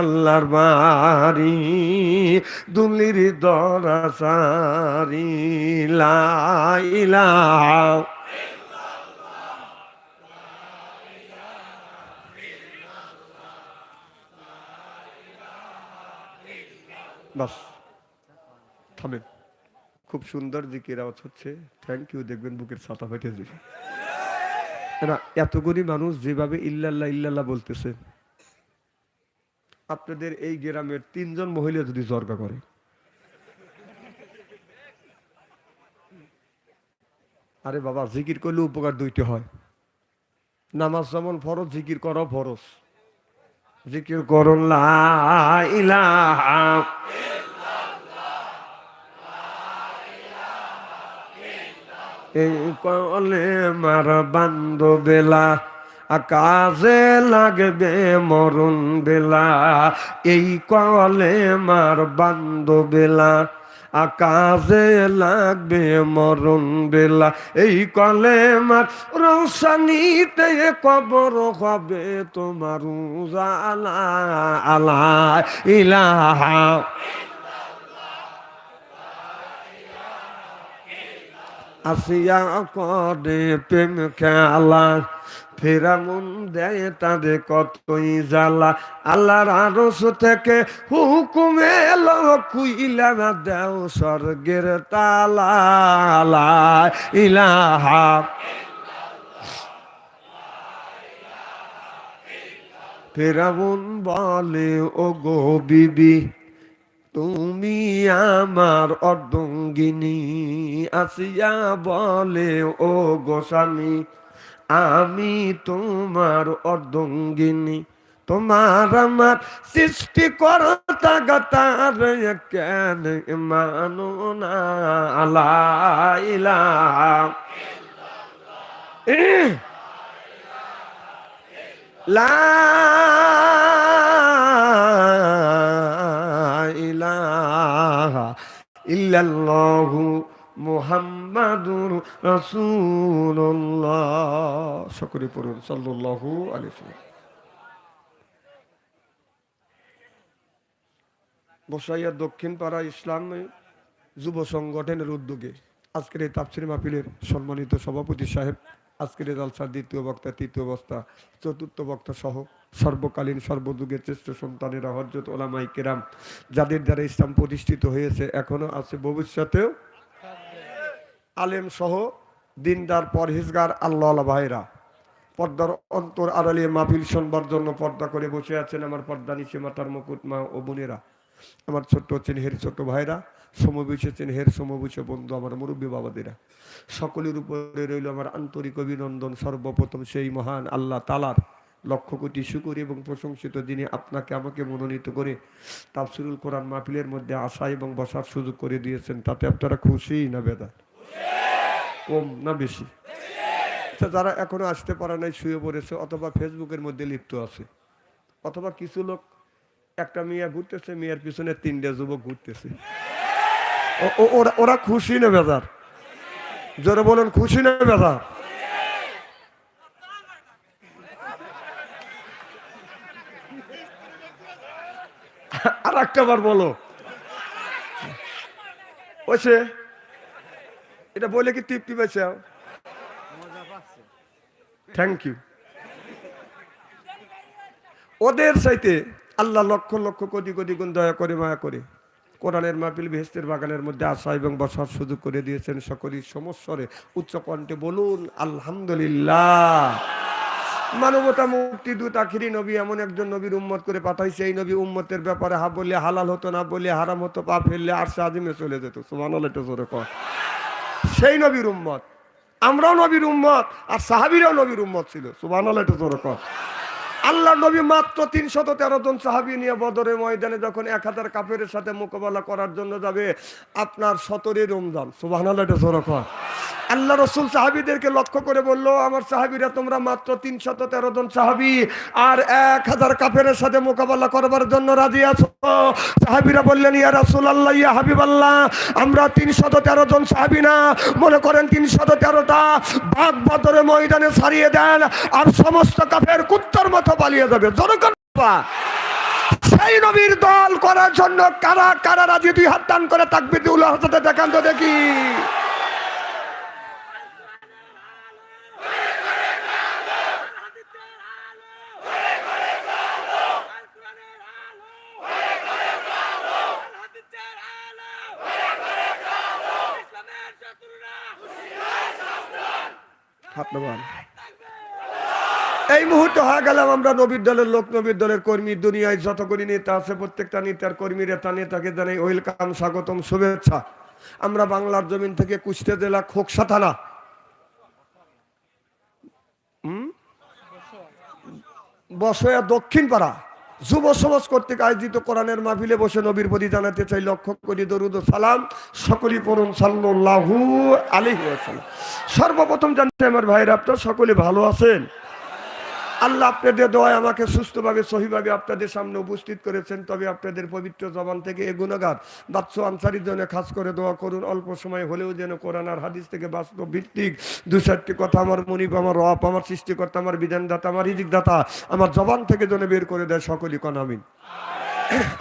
আল্লাহর বাড়ি, দুলির দরাসারি লাইলা বাস, থামেন। খুব সুন্দর জিকির আওয়াজ হচ্ছে। থ্যাংক ইউ দেখবেন বুকের ছাতা ফেটে যাবে। না, এতগুলি মানুষ যেভাবে ইল্লাল্লাহ ইল্লাল্লাহ বলতেছে আপনাদের এই গ্রামের তিনজন মহিলা যদি জর্গা করে। আরে বাবা, জিকির করলে উপকার দুইটি হয়। নামাজ যেমন ফরজ, জিকির করো ফরজ। জিকির করুন কলে মার বান্ধ আকাশে লাগবে মরণ বেলা, এই কলে মার বান্ধ বেলা। আকাশে লাগবে মরণ বেলা, এই কলে মার রোশানিতে কবর হবে তোমার উজালা। আলা ইলাহা আসিয়া করে প্রেম খেলা ফেরামুন দেয় তাদের কতই জ্বালা। আল্লাহর আরস থেকে হুকুমে এলো কুইলা না দেও স্বর্গের তালা ইলাহা ফেরামুন বলে ও গো বিবি, তুমি আমার অর্ধঙ্গিনী। আসিয়া বলে ও গোস্বামী আমি তোমার অর্ধঙ্গিনী তোমার আমার সৃষ্টি করতা কেন মানো না? আলাইলা লা ইলাহা ইল্লাল্লাহু মুহাম্মাদুর রাসূলুল্লাহ। পড়ুন, সাল্লাল্লাহু আলাইহি বসাইয়া দক্ষিণ পাড়া ইসলাম যুব সংগঠনের উদ্যোগে আজকের এই তাফসির মাহফিলের সম্মানিত সভাপতি সাহেব, আজকের জালসার দ্বিতীয় বক্তা, তৃতীয় বক্তা, চতুর্থ বক্তা সহ সর্বকালীন, সর্বযুগের শ্রেষ্ঠ সন্তানেরা হজরত ওলামাই কেরাম, যাদের দ্বারা ইসলাম প্রতিষ্ঠিত হয়েছে, এখনও আছে, ভবিষ্যতেও আলেম সহ দিনদার পরহেজগার আল্লাহ ভাইরা। পর্দার অন্তর আড়ালিয়ে মাহফিল শোনবার জন্য পর্দা করে বসে আছেন আমার পর্দা নিচে মাতার মুকুট মা ও বোনেরা। আমার ছোট্ট হচ্ছেন হের ছোট ভাইরা সমবসেছেন হের সমবসে বন্ধু আমার মুরব্বী বাবাদেরা। সকলের উপরে রইল আমার আন্তরিক অভিনন্দন, সর্বপ্রথম সেই মহান আল্লাহ তালার লক্ষ কোটি শুকুর এবং প্রশংসিত যিনি আপনাকে আমাকে মনোনীত করে তাফসিরুল কোরআন মাহফিলের মধ্যে আসা এবং বসার সুযোগ করে দিয়েছেন, তাতে আপনারা খুশি না বেদা কম না বেশি? আচ্ছা যারা এখনও আসতে পারে নাই, শুয়ে পড়েছে, অথবা ফেসবুকের মধ্যে লিপ্ত আছে, অথবা কিছু লোক, একটা মেয়ে ঘুরতেছে, মেয়ের পিছনে তিনটে যুবক ঘুরতেছে। ওরা ওরা খুশি না বেজার? জোরে বলুন, খুশি না বেজার? আর একটা বার বলো। ওসে এটা বলে কি তৃপ্তি পেয়েছে থ্যাংক ইউ ওদের চাইতে আল্লাহ লক্ষ লক্ষ কোটি কোটি গুণ দয়া করে, মায়া করে কোরআনের মাহফিল বেহেস্তের বাগানের মধ্যে আসা এবং বসার সুযোগ করে দিয়েছেন সকলেই সমস্বরে উচ্চ কণ্ঠে বলুন, আলহামদুলিল্লাহ। মানবতা মুক্তি দূত আখিরি নবী, এমন একজন নবীর উম্মত করে পাঠাইছে। এই নবী উম্মতের ব্যাপারে হা বললে হালাল হতো না বললে হারাম হতো, পা ফেললে আর সাজিমে চলে যেত। সুমান জোরে কর সেই নবীর উম্মত। আমরাও নবীর উম্মত, আর সাহাবিরাও নবীর উম্মত ছিল। জোরে আল্লাহ নবী মাত্র তিনশত তেরো জন সাহাবি নিয়ে বদরে ময়দানে যখন এক হাজার কাপের সাথে মোকাবেলা করার জন্য যাবে, আপনার সতরের রমজান। সুবাহ আল্লাহ রসুল সাহাবিদেরকে লক্ষ্য করে বলল, আমার সাহাবিরা তোমরা মাত্র তিনশত তেরো জন সাহাবি আর এক হাজার কাফের সাথে মোকাবেলা করবার জন্য রাজি আছো? সাহাবিরা বললেন, ইয়া রাসুল আল্লাহ ইয়া হাবিব আল্লাহ আমরা তিনশত তেরো জন সাহাবি না। মনে করেন তিনশত তেরোটা বাঘ বদরে ময়দানে সারিয়ে দেন আর সমস্ত কাফের কুত্তার মতো পালিয়ে যাবে। জনগণ সেই নবীর দল করার জন্য কারা কারা রাজি? দুই হাত টান করে তাকবির উল্লাহ হাতে দেখান তো দেখি। হাত। এই মুহূর্তে হয়ে গেলাম আমরা নবীর দলের লোক, নবীর দলের কর্মী, দুনিয়ায় যত করি নেতা আছে, প্রত্যেকটা নেতার কর্মী নেতা, নেতাকে জানাই ওয়েলকাম, স্বাগতম, শুভেচ্ছা। আমরা বাংলার জমিন থেকে কুষ্টিয়া জেলা খোকসা থানা বসয়া দক্ষিণ পাড়া যুব সমাজ কর্তৃক আয়োজিত কোরআনের মাহফিলে বসে নবীর প্রতি জানাতে চাই লক্ষ্য করি দরুদ সালাম। সকলেই পড়ুন আলাইহি ওয়াসাল্লাম। সর্বপ্রথম জানতে আমার ভাইরা আপনার সকলে ভালো আছেন? আল্লাহ আপনাদের দোয়ায় আমাকে সুস্থভাবে, সহিভাবে আপনাদের সামনে উপস্থিত করেছেন। তবে আপনাদের পবিত্র জবান থেকে এ গুণগার বাচ্চু আনসারির জন্য খাস করে দোয়া করুন। অল্প সময় হলেও যেন কোরআন আর হাদিস থেকে বাস্তব ভিত্তিক দু চারটি কথা আমার মনিব, আমার রব, আমার সৃষ্টিকর্তা, আমার বিধানদাতা, আমার দাতা আমার জবান থেকে যেন বের করে দেয় সকলই কন, আমিন।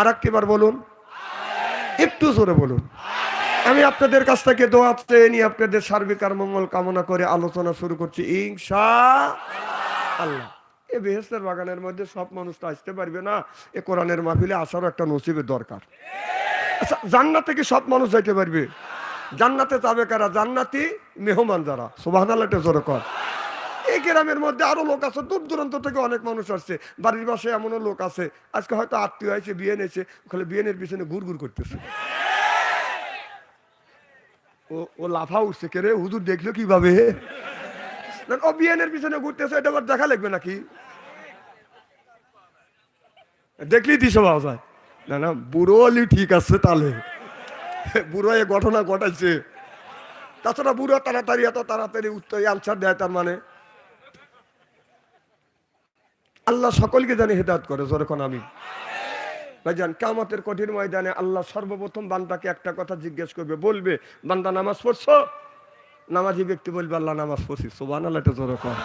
আর একবার বলুন। একটু জোরে বলুন। আমি আপনাদের কাছ থেকে দোয়া চেয়ে নিয়ে আপনাদের সার্বিক আর মঙ্গল কামনা করে আলোচনা শুরু করছি। ইনশা আল্লাহ। এ বেহেস্তের বাগানের মধ্যে সব মানুষ তো আসতে পারবে না। এ কোরআনের মাহফিলে আসারও একটা নসিবের দরকার। আচ্ছা জান্নাতে কি সব মানুষ যাইতে পারবে? জান্নাতে যাবে কারা? জান্নাতি মেহমান যারা। সুবাহ জোরে কর। এই গ্রামের মধ্যে আরও লোক আছে, দূর দূরান্ত থেকে অনেক মানুষ আসছে। বাড়ির পাশে এমনও লোক আছে। আজকে হয়তো আত্মীয় আছে বিয়ে নিয়েছে ওখানে বিয়েনের পিছনে ঘুর ঘুর করতেছে। ও ও লাফা উঠছে কে রে? হুজুর দেখল কীভাবে? ও বিয়েনের পিছনে ঘুরতেছে, এটা আবার দেখা লাগবে নাকি? দেখলি যায়। না না, বুড়ো হলি ঠিক আছে তাহলে। বুড়ো এ ঘটনা ঘটাইছে। তাছাড়া বুড়ো তাড়াতাড়ি, এত তাড়াতাড়ি উত্তর আনসার দেয় তার মানে। আল্লাহ সকলকে জানি হেদায়ত করে যখন আমি। ভাইজান কামতের কঠিন ময়দানে আল্লাহ সর্বপ্রথম বান্দাকে একটা কথা জিজ্ঞেস করবে, বলবে, বান্দা, নামাজ পড়ছো? নামাজি ব্যক্তি বলবে, আল্লাহ, নামাজ পড়ছি। সোবান আল্লাহ এটা জোরে কর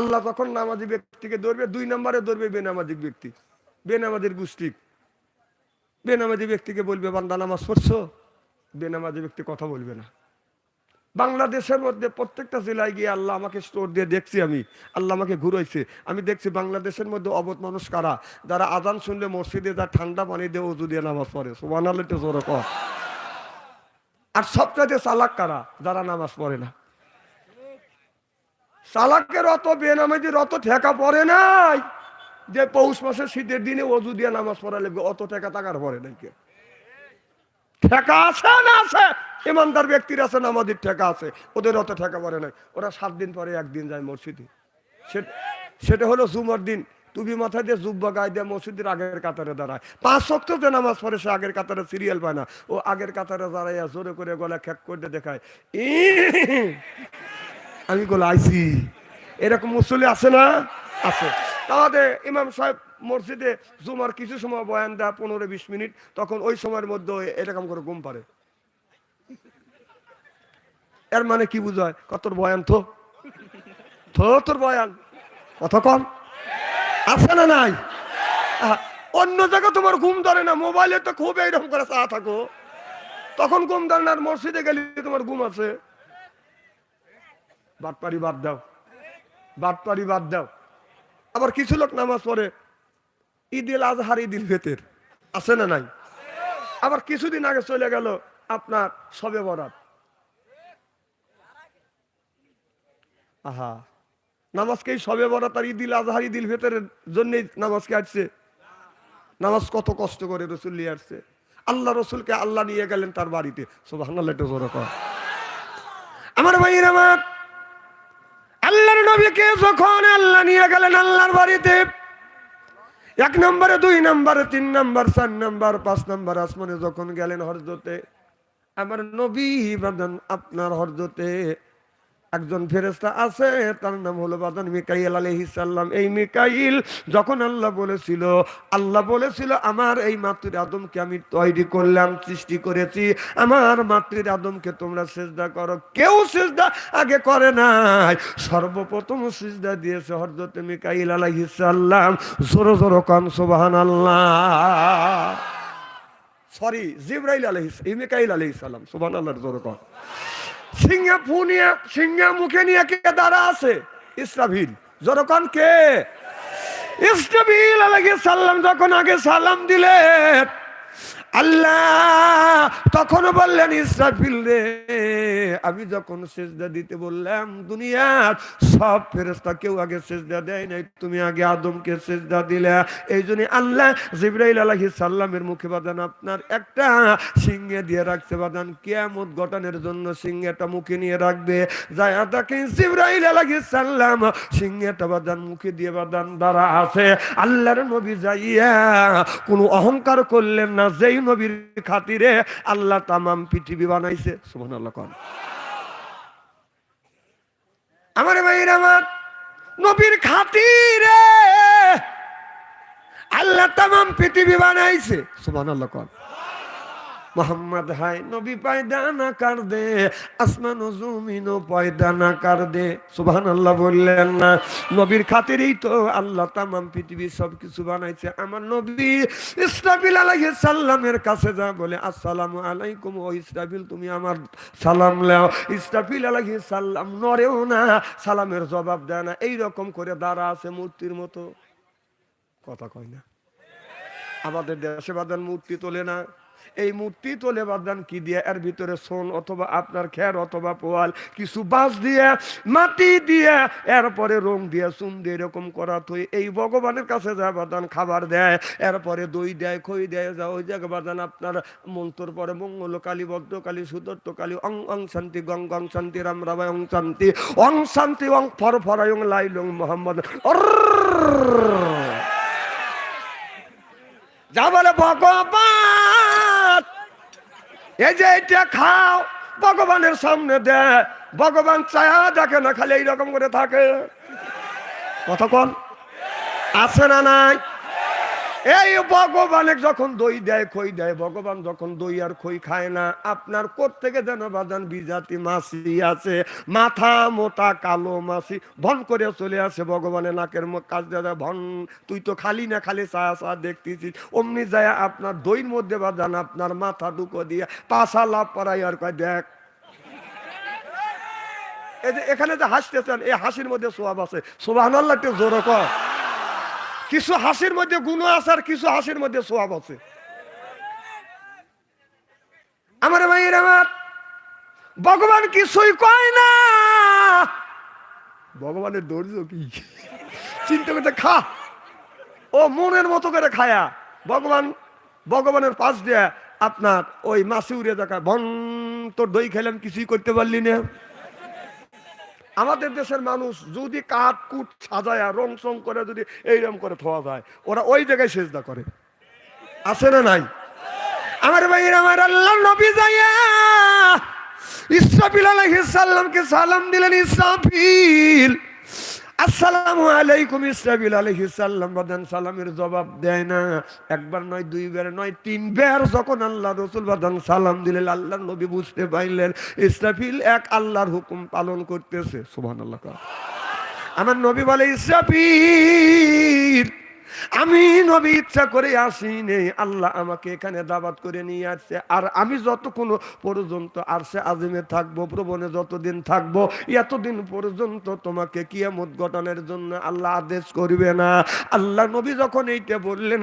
আল্লাহ তখন নামাজি ব্যক্তিকে ধরবে, দুই নম্বরে ধরবে বেনামাজিক ব্যক্তি। বেনামাজির গোষ্ঠী। বেনামাজি ব্যক্তিকে বলবে, বান্দা, নামাজ পড়ছো? বেনামাজি ব্যক্তি কথা বলবে না। বাংলাদেশের মধ্যে প্রত্যেকটা জেলায় গিয়ে আল্লাহ আমাকে স্টোর দিয়ে দেখছি আমি। আল্লাহ আমাকে ঘুরাইছে। আমি দেখছি বাংলাদেশের মধ্যে অবধ মানুষ কারা? যারা আজান শুনলে মসজিদে যা ঠান্ডা পানি দিয়ে উজু দিয়ে নামাজ পড়ে। সোমান আল্লাহ তো জোরে আর সবচাইতে চালাক কারা? যারা নামাজ পড়ে না। চালাকের অত বেনামাজির অত ঠেকা পড়ে নাই। যে পৌষ মাসের শীতের দিনে অজু দিয়ে নামাজ পড়া লাগবে, অত ঠেকা টাকার পড়ে নাই কে ঠেকা আছে না আছে? ইমানদার ব্যক্তির আছে, নামাজির ঠেকা আছে, ওদের অত ঠেকা পড়ে নাই। ওরা সাত দিন পরে একদিন যায় মসজিদে। সেটা হলো জুমার দিন। তুমি মাথায় দিয়ে জুব্বা গায়ে দিয়ে মসজিদের আগের কাতারে দাঁড়ায়। পাঁচ শক্ত যে নামাজ পড়ে, সে আগের কাতারে সিরিয়াল পায় না। ও আগের কাতারে দাঁড়াইয়া জোরে করে গলা খ্যাক করে দেখায় আমি গলা আইসি এরকম মুসলি আছে না? আছে। তাহলে ইমাম সাহেব মসজিদে জুমার কিছু সময় বয়ান দেয় পনেরো বিশ মিনিট, তখন ওই সময়ের মধ্যে এরকম করে ঘুম পারে এর মানে কি বুঝায়? কত বয়ান তো তো তোর বয়ান। কত কম? আছে না নাই? অন্য জায়গায় তোমার ঘুম ধরে না, মোবাইলে তো খুব এইরকম করে চা থাকো। তখন ঘুম ধরে না, আর মসজিদে গেলে তোমার ঘুম আছে। বাদ পারি বাদ দাও। বাদ পারি বাদ দাও। আবার কিছু লোক নামাজ পড়ে ঈদিল আজহার ঈদিল ফেতের। আছে না নাই? আবার কিছুদিন আগে চলে গেল আপনার সবে বরাত। আহা নামাজকে সবে বরাত আর ঈদিল আজহার ঈদিল ফেতরের জন্যই নামাজকে আসছে? নামাজ কত কষ্ট করে রসুল নিয়ে আসছে। আল্লাহ রসুলকে আল্লাহ নিয়ে গেলেন তার বাড়িতে। সব হান্নাল একটু জোরে আমার ভাইয়ের আমার নবীকে যখন আল্লাহ নিয়ে গেলেন আল্লাহর বাড়িতে, এক নম্বরে, দুই নম্বরে, তিন নম্বর, চার নম্বর, পাঁচ নম্বর আসমানে যখন গেলেন হরজতে আমার নবী বাদন আপনার হরজতে একজন ফেরেস্তা আছে, তার নাম হলো বাদান মিকাইল আলহিসাল্লাম এই মিকাইল যখন আল্লাহ বলেছিল আল্লাহ বলেছিল, আমার এই মাতৃ আদমকে আমি তৈরি করলাম, সৃষ্টি করেছি। আমার মাতৃ আদমকে তোমরা সেজদা করো। কেউ সেজদা আগে করে নাই। সর্বপ্রথম সেজদা দিয়েছে হরদত মিকাইল আলহিসাল্লাম জোরো জোরো কান সোবাহান আল্লাহ সরি, জিব্রাইল আলহিস মিকাইল আলহিসাল্লাম সোবাহান আল্লাহর জোরো কন। সিংহে ফু নিয়ে, সিংহে মুখে নিয়ে কে দাঁড়া আছে? ইসরাফিল। যখন কে? ইসরাফিল আলাইহিস সালাম যখন আগে সালাম দিলেন আল্লাহ তখন বললেন, ইসরাফিল রে, আমি যখন সেজদা দিতে বললাম, দুনিয়ার সব ফেরেস্তা কেউ আগে সেজদা দেয় নাই, তুমি আগে আদমকে সেজদা দিলে। এই জন্য আল্লাহ জিব্রাইল আলাইহিস সালামের মুখে বাদান আপনার একটা সিংহে দিয়ে রাখছে বাদান, কিয়ামত গঠনের জন্য সিংহেটা মুখে নিয়ে রাখবে। যায় তাকে জিব্রাইল আলাইহিস সাল্লাম সিংহেটা বাদান, মুখে দিয়ে বাদান দ্বারা আছে। আল্লাহর নবী যাইয়া কোনো অহংকার করলেন না, যেই নবীর খাতিরে আল্লাহ তামাম পৃথিবী বানাইছে। সুমান আল্লাহ কন। আমার ভাইয়ের আমার নবীর খাতিরে আল্লাহ তামাম পৃথিবী বানাইছে। সুবহানাল্লাহ কোন। মোহাম্মদ হাই নবী পয়দা না কার দে, আসমান ও জমিন পয়দা না কর দে। সুবহান আল্লাহ বললেন না। নবীর খাতিরেই তো আল্লাহ তামাম পৃথিবী সব কিছু বানাইছে। আমার নবী ইসরাফিল আলাইহিস সালামের কাছে যা বলে, আসসালামু আলাইকুম, ও ইসরাফিল, তুমি আমার সালাম লাও ইসরাফিল আলাইহিস সালাম নরেও না, সালামের জবাব দেয় না। এই রকম করে দাঁড়া আছে মূর্তির মতো। কথা কয় না। আমাদের দেশে বাদান মূর্তি তোলে না। এই মূর্তি তোলে বাদান কি দিয়ে? এর ভিতরে সোন অথবা আপনার খের অথবা পোয়াল, কিছু বাঁশ দিয়ে, মাটি দিয়ে, এরপরে রং দিয়ে চুন দিয়ে এরকম করা থই। এই ভগবানের কাছে যা বাদান খাবার দেয়, এরপরে দই দেয়, খই দেয়, যা ওই জায়গা বাদান আপনার মন্ত্র পরে মঙ্গল কালী, ভদ্র কালী, সুদত্ত কালী, অং অং শান্তি, গং গং শান্তি, রাম রাবায় অং শান্তি অং শান্তি, অং ফর ফরায় লাইলং মোহাম্মদ। যা বলে ভগবান! এই যে এটা খাও, ভগবানের সামনে দে। ভগবান চায়া দেখে না, খালি এইরকম করে থাকে। কতক্ষণ আছে না নাই? এই ভগবানের যখন দই দেয়, খই দেয়, ভগবান যখন দই আর খই খায় না, আপনার কোর থেকে যেন বাজান বিজাতি মাছি আছে, মাথা মোটা কালো মাছি ভন করে চলে আসে ভগবানের নাকের কাজ দাদা ভন, তুই তো খালি না খালি চা চা দেখতেছিস, অমনি যায় আপনার দইর মধ্যে বাজান আপনার মাথা দুকো দিয়ে পাশা লাভ পরাই আর কয়, দেখ। এখানে যে হাসতেছেন, এই হাসির মধ্যে সোয়াব আছে। সোবাহ একটু জোর কর। কিছু হাসির মধ্যে গুণ আছে আর কিছু হাসির মধ্যে সোয়াব আছে। আমার ভাইয়ের আমার, ভগবান কিছুই কয় না। ভগবানের ধৈর্য কি? চিন্তা করতে খা। ও মনের মতো করে খায়া, ভগবান, ভগবানের পাশ দিয়ে আপনার ওই মাসি উড়ে দেখা বন, তোর দই খেলাম কিছুই করতে পারলি না। আমাদের দেশের মানুষ যদি কাঠ, কুট সাজায় রং চং করে যদি এইরকম করে থোয়া যায়, ওরা ওই জায়গায় সেজদা করে। আছে না নাই? আমার ভাইয়ের, আমার আল্লাহ নবী যাইয়া ইসরাফিল আলাইহিস সালামকে সালাম দিলেন, ইসরাফিল। আসসালামু আলাইকুম, ইসরাবিল আলাইহিস সালাম বাদান সালামের জবাব দেয় না। একবার নয় দুই দুইবার নয়, তিনবার যখন আল্লাহ রসুল বাদান সালাম দিলেন আল্লাহ নবী বুঝতে পারলেন, ইসরাফিল এক আল্লাহর হুকুম পালন করতেছে। সুবহানাল্লাহ আমার নবী বলে, ইসরাফিল আমি নবী ইচ্ছা করে আসি নেই আল্লাহ আমাকে এখানে দাবাত করে নিয়ে আসছে। আর আমি যত যতক্ষণ পর্যন্ত আসছে আজিমে থাকব প্রবণে যতদিন থাকব, এতদিন পর্যন্ত তোমাকে কিয়ামত গঠনের জন্য আল্লাহ আদেশ করবে না। আল্লাহ নবী যখন এইটা বললেন